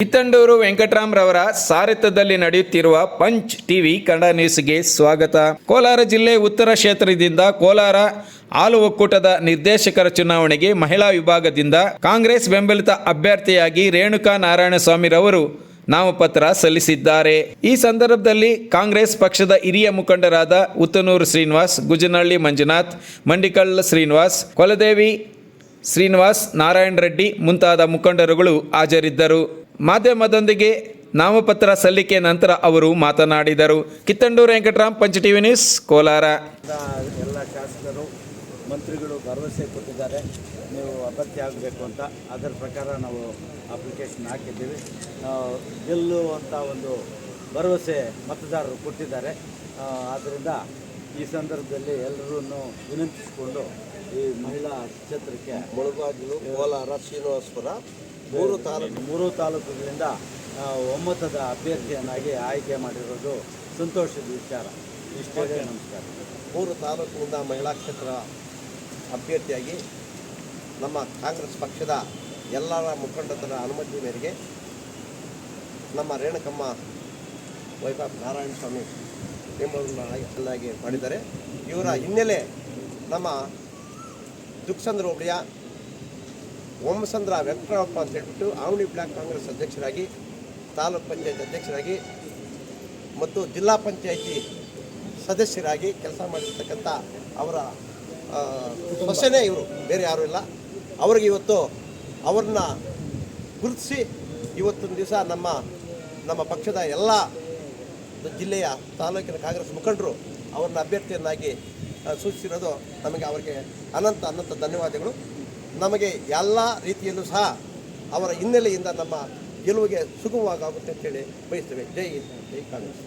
ಕಿತ್ತಂಡೂರು ವೆಂಕಟರಾಮ್ರವರ ಸಾರಥ್ಯದಲ್ಲಿ ನಡೆಯುತ್ತಿರುವ punch TV Kannada ನ್ಯೂಸ್ಗೆ ಸ್ವಾಗತ. ಕೋಲಾರ ಜಿಲ್ಲೆ ಉತ್ತರ ಕ್ಷೇತ್ರದಿಂದ ಕೋಲಾರ ಹಾಲು ಒಕ್ಕೂಟದ ನಿರ್ದೇಶಕರ ಚುನಾವಣೆಗೆ ಮಹಿಳಾ ವಿಭಾಗದಿಂದ ಕಾಂಗ್ರೆಸ್ ಬೆಂಬಲಿತ ಅಭ್ಯರ್ಥಿಯಾಗಿ ರೇಣುಕಾ ನಾರಾಯಣಸ್ವಾಮಿರವರು ನಾಮಪತ್ರ ಸಲ್ಲಿಸಿದ್ದಾರೆ. ಈ ಸಂದರ್ಭದಲ್ಲಿ ಕಾಂಗ್ರೆಸ್ ಪಕ್ಷದ ಹಿರಿಯ ಮುಖಂಡರಾದ ಉತ್ತನೂರು ಶ್ರೀನಿವಾಸ್, ಗುಜನಹಳ್ಳಿ ಮಂಜುನಾಥ್ ಮಂಡಿಕಳ್ಳ ಶ್ರೀನಿವಾಸ್, ಕೊಲದೇವಿ ಶ್ರೀನಿವಾಸ್, ನಾರಾಯಣ ರೆಡ್ಡಿ ಮುಂತಾದ ಮುಖಂಡರುಗಳು ಹಾಜರಿದ್ದರು. ಮಾಧ್ಯಮದೊಂದಿಗೆ ನಾಮಪತ್ರ ಸಲ್ಲಿಕೆ ನಂತರ ಅವರು ಮಾತನಾಡಿದರು. ಕಿತ್ತಂಡೂರು ವೆಂಕಟರಾಮ್, ಪಂಚ ಟಿವಿ ನ್ಯೂಸ್, ಕೋಲಾರ. ಎಲ್ಲ ಶಾಸಕರು, ಮಂತ್ರಿಗಳು ಭರವಸೆ ಕೊಟ್ಟಿದ್ದಾರೆ. ನೀವು ಅಭ್ಯರ್ಥಿ ಆಗಬೇಕು ಅಂತ. ಅದರ ಪ್ರಕಾರ ನಾವು ಅಪ್ಲಿಕೇಶನ್ ಹಾಕಿದ್ದೀವಿ. ಗೆಲ್ಲುವಂಥ ಒಂದು ಭರವಸೆ ಮತದಾರರು ಕೊಟ್ಟಿದ್ದಾರೆ. ಆದ್ದರಿಂದ ಈ ಸಂದರ್ಭದಲ್ಲಿ ಎಲ್ಲರೂ ವಿನಂತಿಸಿಕೊಂಡು ಈ ಮಹಿಳಾ ಕ್ಷೇತ್ರಕ್ಕೆ ಮುಳುಬಾಗಿಲು ಕೋಲಾರ ಶ್ರೀನಿವಾಸಪುರ ಮೂರು ತಾಲೂಕು ಮೂರು ತಾಲೂಕುಗಳಿಂದ ಒಮ್ಮತದ ಅಭ್ಯರ್ಥಿಯನ್ನಾಗಿ ಆಯ್ಕೆ ಮಾಡಿರೋದು ಸಂತೋಷದ ವಿಚಾರ. ಇಷ್ಟೇ ನಮಸ್ಕಾರ. ಮೂರು ತಾಲೂಕಿನಿಂದ ಮಹಿಳಾ ಕ್ಷೇತ್ರ ಅಭ್ಯರ್ಥಿಯಾಗಿ ನಮ್ಮ ಕಾಂಗ್ರೆಸ್ ಪಕ್ಷದ ಎಲ್ಲರ ಮುಖಂಡತರ ಅನುಮತಿ ಮೇರೆಗೆ ನಮ್ಮ ರೇಣುಕಮ್ಮ ವೈಭವ್ ನಾರಾಯಣ ಸ್ವಾಮಿ ಎಂಬುದನ್ನು ಆಯ್ಕೆಯನ್ನಾಗಿ ಮಾಡಿದ್ದಾರೆ. ಇವರ ಹಿನ್ನೆಲೆ ನಮ್ಮ ದುಕ್ಸಂದ್ರ ಹೋಬಳಿಯ ಓಮಸಂದ್ರ ವೆಂಕಟರಪ್ಪ ಅಂತ ಹೇಳ್ಬಿಟ್ಟು ಆವಣಿ ಬ್ಲಾಕ್ ಕಾಂಗ್ರೆಸ್ ಅಧ್ಯಕ್ಷರಾಗಿ, ತಾಲೂಕ್ ಪಂಚಾಯತ್ ಅಧ್ಯಕ್ಷರಾಗಿ ಮತ್ತು ಜಿಲ್ಲಾ ಪಂಚಾಯಿತಿ ಸದಸ್ಯರಾಗಿ ಕೆಲಸ ಮಾಡಿರ್ತಕ್ಕಂಥ ಅವರ ಸೊಸೆನೇ ಇವರು, ಬೇರೆ ಯಾರೂ ಇಲ್ಲ. ಅವ್ರಿಗೆ ಇವತ್ತು ಅವ್ರನ್ನ ಗುರುತಿಸಿ ಇವತ್ತೊಂದು ದಿವಸ ನಮ್ಮ ನಮ್ಮ ಪಕ್ಷದ ಎಲ್ಲ ಜಿಲ್ಲೆಯ ತಾಲೂಕಿನ ಕಾಂಗ್ರೆಸ್ ಮುಖಂಡರು ಅವರನ್ನ ಅಭ್ಯರ್ಥಿಯನ್ನಾಗಿ ಸೂಚಿಸಿರೋದು ನಮಗೆ ಅವರಿಗೆ ಅನಂತ ಅನಂತ ಧನ್ಯವಾದಗಳು. ನಮಗೆ ಎಲ್ಲ ರೀತಿಯಲ್ಲೂ ಸಹ ಅವರ ಹಿನ್ನೆಲೆಯಿಂದ ನಮ್ಮ ಗೆಲುವಿಗೆ ಸುಗಮವಾಗುತ್ತೆ ಅಂತೇಳಿ ಬಯಸ್ತೇವೆ. ಜೈ ಹಿಂದ್, ಜೈ ಕಾಂಗ್ರೆಸ್.